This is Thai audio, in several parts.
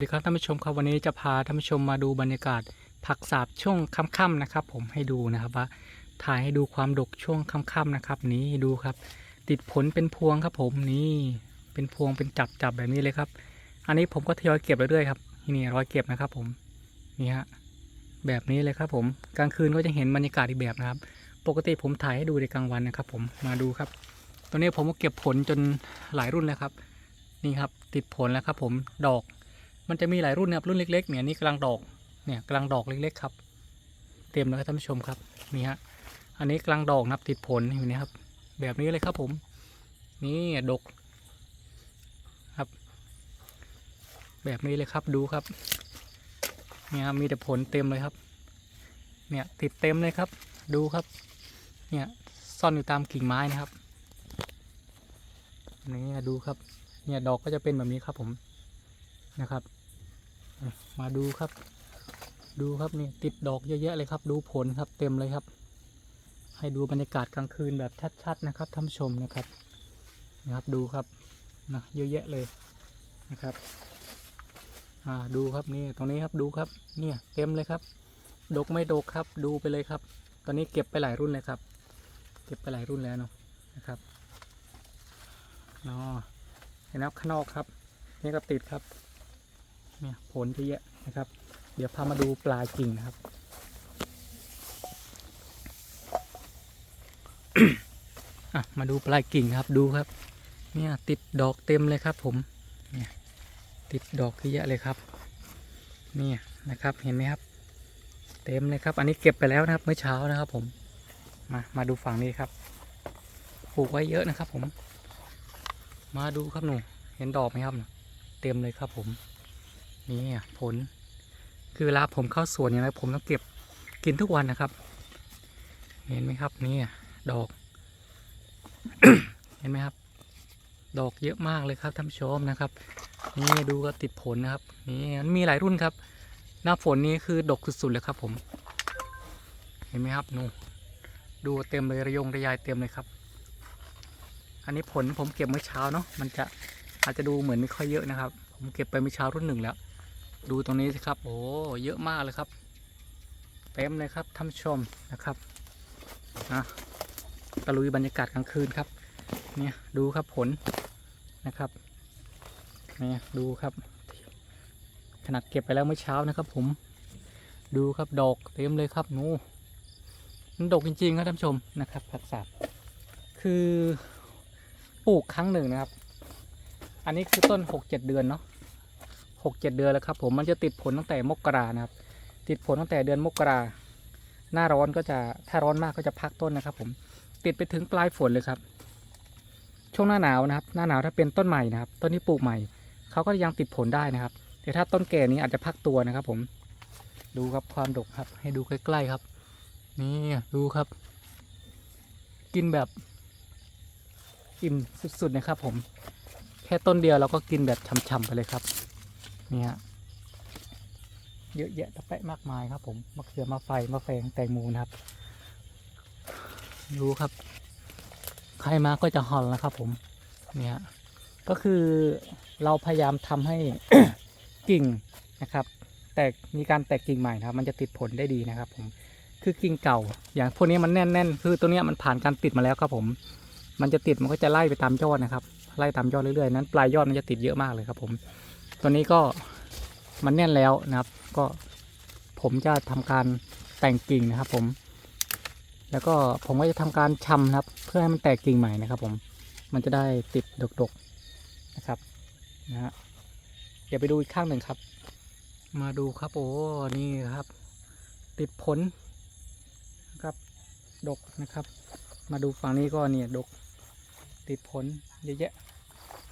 สวัสดีครับท่านผู้ชมครับวันนี้จะพาท่านผู้ชมมาดูบรรยากาศผักสาบช่วงค่ำๆนะครับ ผมให้ดูนะครับว่าถ่ายให้ดูความดกช่วงค่ำๆนะครับ นี่ดูครับ ติดผลเป็นพวงครับ ผมนี่เป็นพวงเป็นจับจับแบบนี้เลยครับ อันนี้ผมก็ทยอยเก็บเรื่อยๆครับนี่ร้อยเก็บนะครับ ผมนี่ฮะแบบนี้เลยครับผมกลางคืนก็จะเห็นบรรยากาศอีกแบบนะครับ ปกติผมถ่ายให้ดูในกลางวันนะครับ ผมมาดูครับตอนนี้ผมก็เก็บผลจนหลายรุ่นแล้วครับ นี่ครับ ติดผลแล้วครับ ผมดอก มันจะมีหลายรุ่นนะครับรุ่นเล็ก ๆ เนี่ยนี่กำลังดอกเนี่ยกำลังดอกเล็ก ๆ ครับ เต็มแล้วครับท่านผู้ชมครับนี่ฮะอันนี้กำลังดอกนับติดผลอยู่นะครับ แบบนี้เลยครับผม นี่ดกครับ แบบนี้เลยครับดูครับเนี่ยมีแต่ผลเต็มเลยครับ เนี่ยติดเต็มเลยครับ ดูครับ เนี่ยซ่อนอยู่ตามกิ่งไม้นะครับนี่ดูครับ เนี่ยดอกก็จะเป็นแบบนี้ครับผมนะครับ มาดูครับ ดูครับนี่ติดดอกเยอะแยะเลยครับ ดูผลครับเต็มเลยครับ ให้ดูบรรยากาศกลางคืนแบบชัดๆนะครับท่านชมนะครับนะครับดูครับนะเยอะแยะเลยนะครับอ่าดูครับนี่ตรงนี้ครับดูครับเนี่ยเต็มเลยครับ ดกไม่ดกครับดูไปเลยครับ ตอนนี้เก็บไปหลายรุ่นเลยครับ เก็บไปหลายรุ่นแล้วเนาะนะครับเนาะเห็นไหมครับข้างนอกครับ นี่ก็ติดครับ เนี่ยผลเยอะนะครับ เดี๋ยวพามาดูปลายกิ่งนะครับอะมาดูปลายกิ่งครับดูครับ เนี่ยติดดอกเต็มเลยครับ ผม เนี่ยติดดอกเยอะเลยครับเนี่ยนะครับเห็นไหมครับ เต็มเลยครับ อันนี้เก็บไปแล้วนะครับเมื่อเช้านะครับ ผม มามาดูฝั่งนี้ครับปลูกไว้เยอะนะครับ ผม มาดูครับหนูเห็นดอกไหมครับ เต็มเลยครับผม นี่ผล คือเวลาผมเข้าสวนอย่างไรผมต้องเก็บกินทุกวันนะครับ เห็นไหมครับนี่ดอก เห็นไหมครับ ดอกเยอะมากเลยครับท่านผู้ชมนะครับ นี่ดูก็ติดผลนะครับ นี่มันมีหลายรุ่นครับ หน้าฝนนี้คือดกสุดๆเลยครับ ผม เห็นไหมครับนูนดูเต็มเลยระยงระยายเต็มเลยครับ อันนี้ผลผมเก็บเมื่อเช้าเนาะมันจะอาจจะดูเหมือนไม่ค่อยเยอะนะครับ ผมเก็บไปเมื่อเช้ารุ่นหนึ่งแล้ว ดูตรงนี้สิครับ โอ้เยอะมากเลยครับเต็มเลยครับท่านชมนะครับนะตะลุยบรรยากาศกลางคืนครับ เนี่ยดูครับผลนะครับเนี่ยดูครับ ขนาดเก็บไปแล้วเมื่อเช้านะครับ ผม ดูครับดอกเต็มเลยครับนูมันดกจริงๆครับท่านชมนะครับผักสาบคือปลูกครั้งหนึ่งนะครับ อันนี้คือต้นหกเจ็ดเดือนเนาะ หกเจ็ดเดือนแล้วครับผมมันจะติดผลตั้งแต่มกรานะครับ ติดผลตั้งแต่เดือนมกราหน้าร้อนก็จะถ้าร้อนมากก็จะพักต้นนะครับ ผมติดไปถึงปลายฝนเลยครับ ช่วงหน้าหนาวนะครับ หน้าหนาวถ้าเป็นต้นใหม่นะครับ ต้นที่ปลูกใหม่เขาก็ยังติดผลได้นะครับ แต่ถ้าต้นแก่นี้อาจจะพักตัวนะครับ ผมดูครับความดกครับ ให้ดูใกล้ๆครับ นี่ดูครับ กินแบบอิ่มสุดๆนะครับ ผม แค่ต้นเดียวเราก็กินแบบช่ำๆไปเลยครับ นี่ฮะเยอะแยะตะแปะมากมายครับ ผมมะเขือมะไฟมะแฟงแตงโมนะครับดูครับ ใครมาก็จะหอนนะครับ ผมเนี่ยก็คือเราพยายามทำให้กิ่งนะครับ แตกมีการแตกกิ่งใหม่นะครับ มันจะติดผลได้ดีนะครับ ผม คือกิ่งเก่า อย่างพวกนี้มันแน่นๆคือตัวนี้มันผ่านการติดมาแล้วครับผม มันจะติดมันก็จะไล่ไปตามยอดนะครับ ไล่ตามยอดเรื่อยๆนั้น ปลายยอดมันจะติดเยอะมากเลยครับ ผม ตัวนี้ก็มันแน่นแล้วนะครับ ก็ผมจะทำการแต่งกิ่งนะครับผม แล้วก็ผมก็จะทำการชำนะครับ เพื่อให้มันแตกกิ่งใหม่นะครับผม มันจะได้ติดดกๆนะครับนะฮะเดี๋ยวไปดูอีกข้างหนึ่งครับ มาดูครับโอ้นี่ครับ ติดผลนะครับดกนะครับ มาดูฝั่งนี้ก็เนี่ยดก ติดผลเยอะแยะ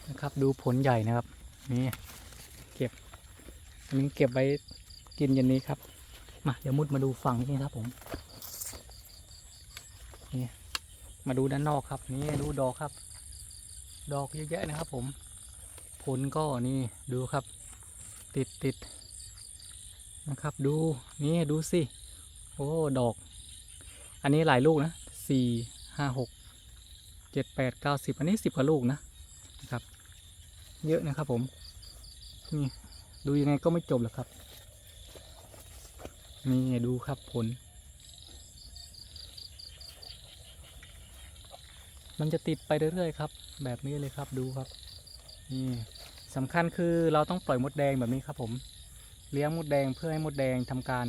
นะครับ ดูผลใหญ่นะครับนี่ อันนี้เก็บไว้กินเย็นนี้ครับ มาเดี๋ยวมุดมาดูฝั่งนี้ครับผม นี่มาดูด้านนอกครับ นี่ดูดอกครับ ดอกเยอะแยะนะครับ ผม ผลก็นี่ดูครับ ติดติดนะครับ ดูนี่ดูสิ โอ้ดอก อันนี้หลายลูกนะสี่ห้าหกเจ็ดแปดเก้าสิบอันนี้สิบกว่าลูกนะนะครับ เยอะนะครับผมนี่ ดูยังไงก็ไม่จบหรอกครับ นี่ดูครับผล มันจะติดไปเรื่อยๆครับ แบบนี้เลยครับดูครับนี่สำคัญคือเราต้องปล่อยมดแดงแบบนี้ครับ ผม เลี้ยงมดแดงเพื่อให้มดแดงทำการ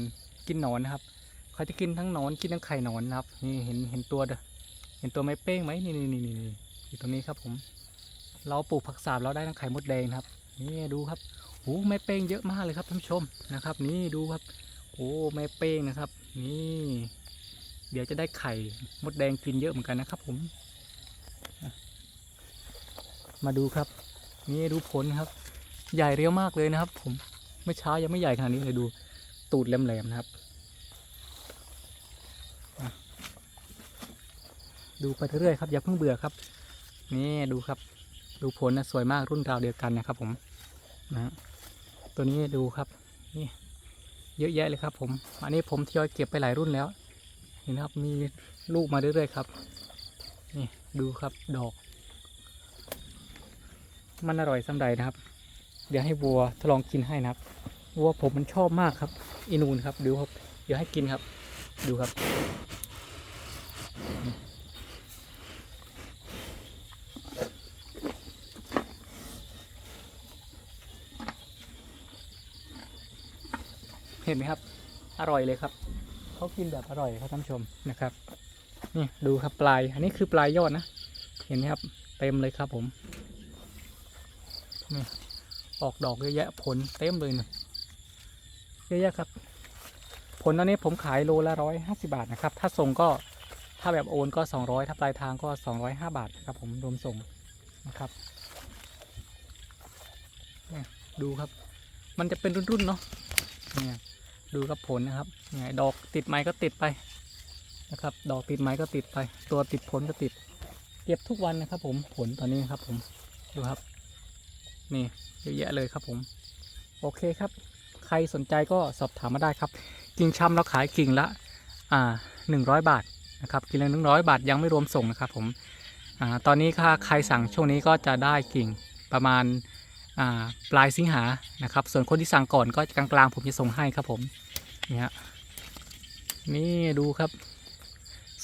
กินหนอนนะครับเขาจะกินทั้งหนอนกินทั้งไข่หนอนนะครับ นี่เห็นเห็นตัวเห็นตัวไม้เป้งไหมนี่นี่นี่นี่อยู่ตรงนี้ครับผม เราปลูกผักสาบเราได้ทั้งไข่มดแดงครับ นี่ดูครับ โอ้ไม้เป้งเยอะมากเลยครับท่านผู้ชมนะครับ นี่ดูครับ โอ้ไม้เป้งนะครับ นี่ เดี๋ยวจะได้ไข่มดแดงกินเยอะเหมือนกันนะครับ ผม มาดูครับ นี่ดูผลครับ ใหญ่เรียวมากเลยนะครับ ผมเมื่อเช้ายังไม่ใหญ่ขนาดนี้เลยดู ตูดแหลมๆนะครับดูไปเรื่อยครับอย่าเพิ่งเบื่อครับ นี่ดูครับ ดูผลนะสวยมากรุ่นราวเดียวกันนะครับผมนะฮะ ตัวนี้ดูครับนี่เยอะแยะเลยครับ ผม อันนี้ผมทยอยเก็บไปหลายรุ่นแล้วเห็นะครับมีลูกมาเรื่อยๆครับนี่ดูครับดอก มันอร่อยสำใดนะครับ เดี๋ยวให้วัวทดลองกินให้นะครับวัวผมมันชอบมากครับอินูนครับดูครับเดี๋ยวให้กินครับ ดูครับ เห็นไหมครับ อร่อยเลยครับเขากินแบบอร่อยครับท่านผู้ชมนะครับนี่ดูครับปลาย อันนี้คือปลายยอดนะ เห็นไหมครับ เต็มเลยครับผมนี่ออกดอกเยอะแยะผลเต็มเลยนะเยอะแยะครับ ผลตอนนี้ผมขายโลละร้อยห้าสิบาทนะครับ ถ้าส่งก็ถ้าแบบโอนก็สองร้อยถ้าปลายทางก็สองร้อยห้าบาทครับผมรวมส่งนะครับนี่ดูครับ มันจะเป็นรุ่นๆเนาะ เนี่ยดูครับผลนะครับเนี่ยดอกติดไม้ก็ติดไปนะครับ ดอกติดไม้ก็ติดไป ตัวติดผลก็ติด เก็บทุกวันนะครับ ผมผลตอนนี้ครับ ผมดูครับ นี่เยอะแยะเลยครับผม โอเคครับ ใครสนใจก็สอบถามมาได้ครับกิ่งชำเราขายกิ่งละอ่าหนึ่งร้อยบาทนะครับกิ่งละหนึ่งร้อยบาทยังไม่รวมส่งนะครับ ผมอ่าตอนนี้ถ้าใครสั่งช่วงนี้ก็จะได้กิ่งประมาณ ปลายสิงหานะครับ ส่วนคนที่สั่งก่อนก็กลางๆ ผมจะส่งให้ครับผมนี่ฮะนี่ดูครับ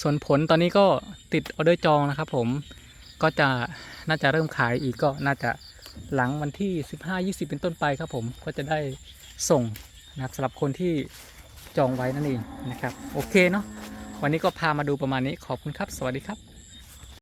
ส่วนผลตอนนี้ก็ติดออเดอร์จองนะครับ ผมก็จะน่าจะเริ่มขายอีกก็น่าจะหลังวันที่ 15-20 เป็นต้นไปครับผมก็จะได้ส่งนะครับสำหรับคนที่จองไว้นั่นเองนะครับ โอเคเนาะวันนี้ก็พามาดูประมาณนี้ขอบคุณครับ สวัสดีครับ